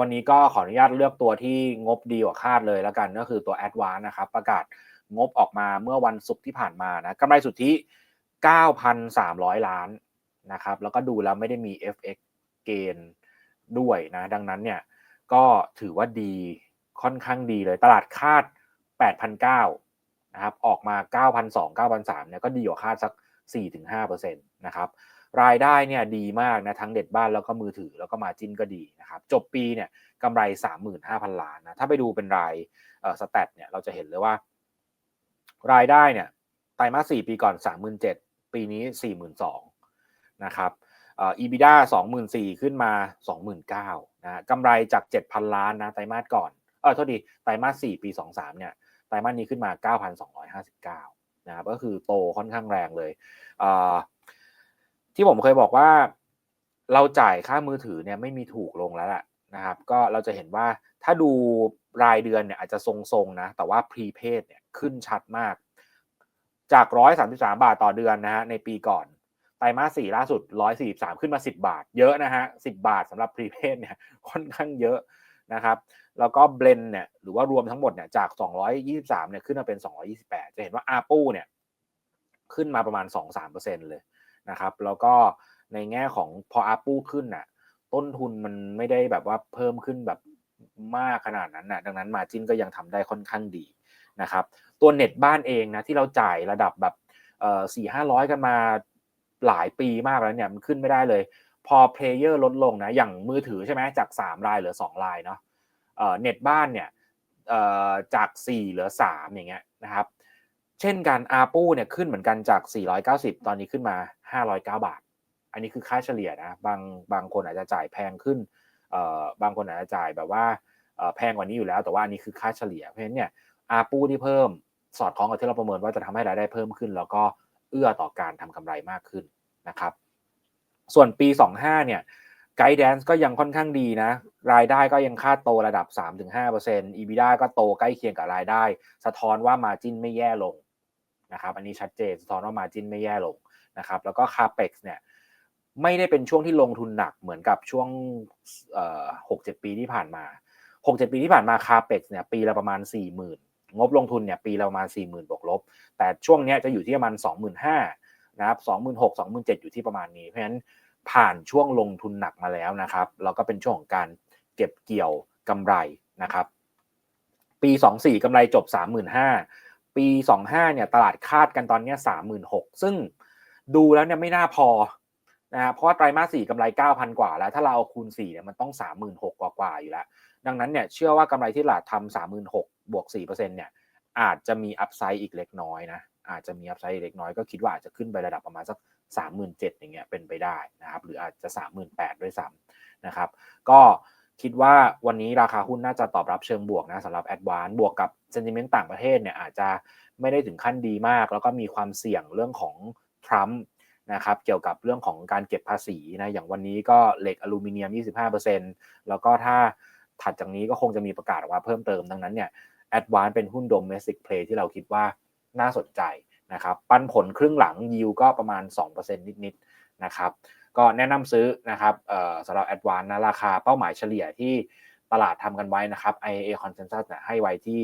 วันนี้ก็ขออนุญาตเลือกตัวที่งบดีกว่าคาดเลยแล้วกันก็คือตัว a d v a n c e นะครับ ประกาศงบออกมาเมื่อวันศุกร์ที่ผ่านมานะกำไรสุทธิ 9,300 ล้านนะครับแล้วก็ดูแล้วไม่ได้มี FX เกนด้วยนะดังนั้นเนี่ยก็ถือว่าดีค่อนข้างดีเลยตลาดคาด 8,900นะครับออกมา 9,200 9,300เนี่ยก็ดีกว่าคาดสัก 4-5%นะครับ รายได้เนี่ยดีมากนะทั้งเด็ดบ้านแล้วก็มือถือแล้วก็มาจิ้นก็ดีนะครับจบปีเนี่ยกำไร 35,000 ล้านนะถ้าไปดูเป็นรายสแตทเนี่ยเราจะเห็นเลยว่า รายได้เนี่ยไตรมาส4ปีก่อน 37,000 ปีนี้ 42,000นะครับเอ่อ EBITDA 24,000 ขึ้นมา 29,000นะกำไรจาก 7,000 ล้านนะไตรมาสก่อนเออโทษดีไตรมาส4ปี 23เนี่ยไตรมาสนี้ขึ้นมา 9,259นะครับก็คือโตค่อนข้างแรงเลยเอ่อ ที่ผมเคยบอกว่า เราจ่ายค่ามือถือเนี่ยไม่มีถูกลงแล้วแหละนะครับ ก็เราจะเห็นว่าถ้าดูรายเดือนเนี่ยอาจจะทรงๆนะ แต่ว่า prepaid เนี่ยขึ้นชัดมาก จาก133บาทต่อเดือนนะฮะในปีก่อนไตรมาส4ล่าสุด143ขึ้นมา10บาท เยอะนะฮะ10บาทสำหรับ prepaid เนี่ยค่อนข้างเยอะนะครับแล้วก็เบลนเนี่ยหรือว่ารวมทั้งหมดเนี่ยจาก 223เนี่ยขึ้นมาเป็น 228 จะเห็นว่า ARPU เนี่ยขึ้นมาประมาณ 2-3%เลย นะครับ แล้วก็ในแง่ของพอ ARPU ขึ้นน่ะ ต้นทุนมันไม่ได้แบบว่าเพิ่มขึ้นแบบมากขนาดนั้นน่ะดังนั้นมาจินก็ยังทำได้ค่อนข้างดีนะครับ ตัวเน็ตบ้านเองนะที่เราจ่ายระดับแบบสี่ห้าร้อยกันมาหลายปีมากแล้วเนี่ยมันขึ้นไม่ได้เลย พอเพลเยอร์ลดลงนะอย่างมือถือใช่ไหมจาก 3 รายเหลือ 2 รายเนาะเน็ตบ้านเนี่ยจาก 4 เหลือ 3 อย่างเงี้ยนะครับ ช่นกันอาปูเนี่ยขึ้นเหมือนกันจาก 490 ตอนนี้ขึ้นมา 509 บาท อันนี้คือค่าเฉลี่ยนะ บางบางคนอาจจะจ่ายแพงขึ้นเอ่อบางคนอาจจะจ่ายแบบว่าแพงกว่านี้อยู่แล้ว แต่ว่าอันนี้คือค่าเฉลี่ย เพราะฉะนั้นเนี่ยอาปูที่เพิ่มสอดคล้องกับที่เราประเมินว่าจะทำให้รายได้เพิ่มขึ้น แล้วก็เอื้อต่อการทำกำไรมากขึ้นนะครับ ส่วนปี 25 เนี่ยไกด์แดนซ์ก็ยังค่อนข้างดีนะ รายได้ก็ยังคาดโตระดับ 3-5% EBITDA ก็โตใกล้เคียงกับรายได้ สะท้อนว่ามาจินไม่แย่ลง นะครับอันนี้ชัดเจนสะท้อนว่ามาจินไม่แย่ลงนะครับแล้วก็ CAPEX เนี่ยไม่ได้เป็นช่วงที่ลงทุนหนักเหมือนกับช่วงเอ่อ6-7ปีที่ผ่านมา6-7ปีที่ผ่านมา CAPEX เนี่ยปีละประมาณ40,000งบลงทุนเนี่ยปีละประมาณ40,000บวกลบ แต่ช่วงนี้จะอยู่ที่ประมาณ25,000นห้านะครับ26,000 27,000องหมื่นเจ็ดอยู่ที่ประมาณนี้เพราะฉะนั้นผ่านช่วงลงทุนหนักมาแล้วนะครับแล้วก็เป็นช่วงของการเก็บเกี่ยวกำไรนะครับ ปี 24กำไรจบ 35,000 ปี 25เนี่ยตลาดคาดกันตอนนี้ย36,000ซึ่งดูแล้วเนี่ยไม่น่าพอนะเพราะว่าไตรมาส4กำไร 9,000 กว่าแล้ว ถ้าเราเอาคูณ4เนี่ยมันต้อง 36,000 กว่าๆอยู่แล้ว ดังนั้นเนี่ยเชื่อว่ากำไรที่ตลาดทำ36,000บวก4%เนี่ยอาจจะมีอัพไซด์อีกเล็กน้อยนะอาจจะมีอัพไซด์เล็กน้อยก็คิดว่าอาจจะขึ้นไประดับประมาณสัก 37,000อย่างเงี้ยเป็นไปได้นะครับหรืออาจจะ 38,000ด้วยซ้ำนะครับก็ คิดว่าวันนี้ราคาหุ้นน่าจะตอบรับเชิงบวกนะสำหรับ a d v a n c e บวกกับ sentiment ต่างประเทศเนี่ยอาจจะไม่ได้ถึงขั้นดีมาก แล้วก็มีความเสี่ยงเรื่องของทรัมป์นะครับเกี่ยวกับเรื่องของการเก็บภาษีนะอย่างวันนี้ก็เหล็กอลูมิเนียม 25%แล้วก็ถ้าถัดจากนี้ก็คงจะมีประกาศออกมาเพิ่มเติมดังนั้นเนี่ย a d v a n c e เป็นหุ้น domestic play ที่เราคิดว่าน่าสนใจ นะครับปันผลครึ่งหลังยิวก็ประมาณ 2%นิดๆนะครับก็แนะนำซื้อนะครับสำหรับ a d v a n c e นะราคาเป้าหมายเฉลี่ยที่ตลาดทำกันไว้นะครับ IAA Consensus เนี่ยให้ไว้ที่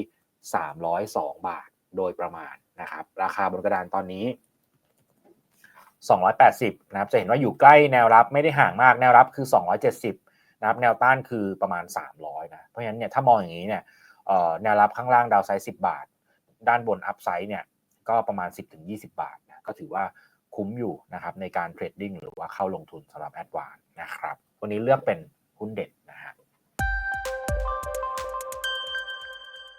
302 บาทโดยประมาณนะครับราคาบนกระดานตอนนี้ 280นะครับจะเห็นว่าอยู่ใกล้แนวรับไม่ได้ห่างมากแนวรับคือ 270นะครับแนวต้านคือประมาณ 300นะเพราะฉะนั้นเนี่ยถ้ามองอย่างนี้เนี่ยแนวรับข้างล่างดาวไซด์10 บาท ด้านบนอัพไซด์เนี่ย ก็ประมาณ 10-20 บาทนะก็ถือว่าคุ้มอยู่นะครับในการเทรดดิ้งหรือว่าเข้าลงทุนสำหรับแอดวานนะครับ วันนี้เลือกเป็นหุ้นเด็ด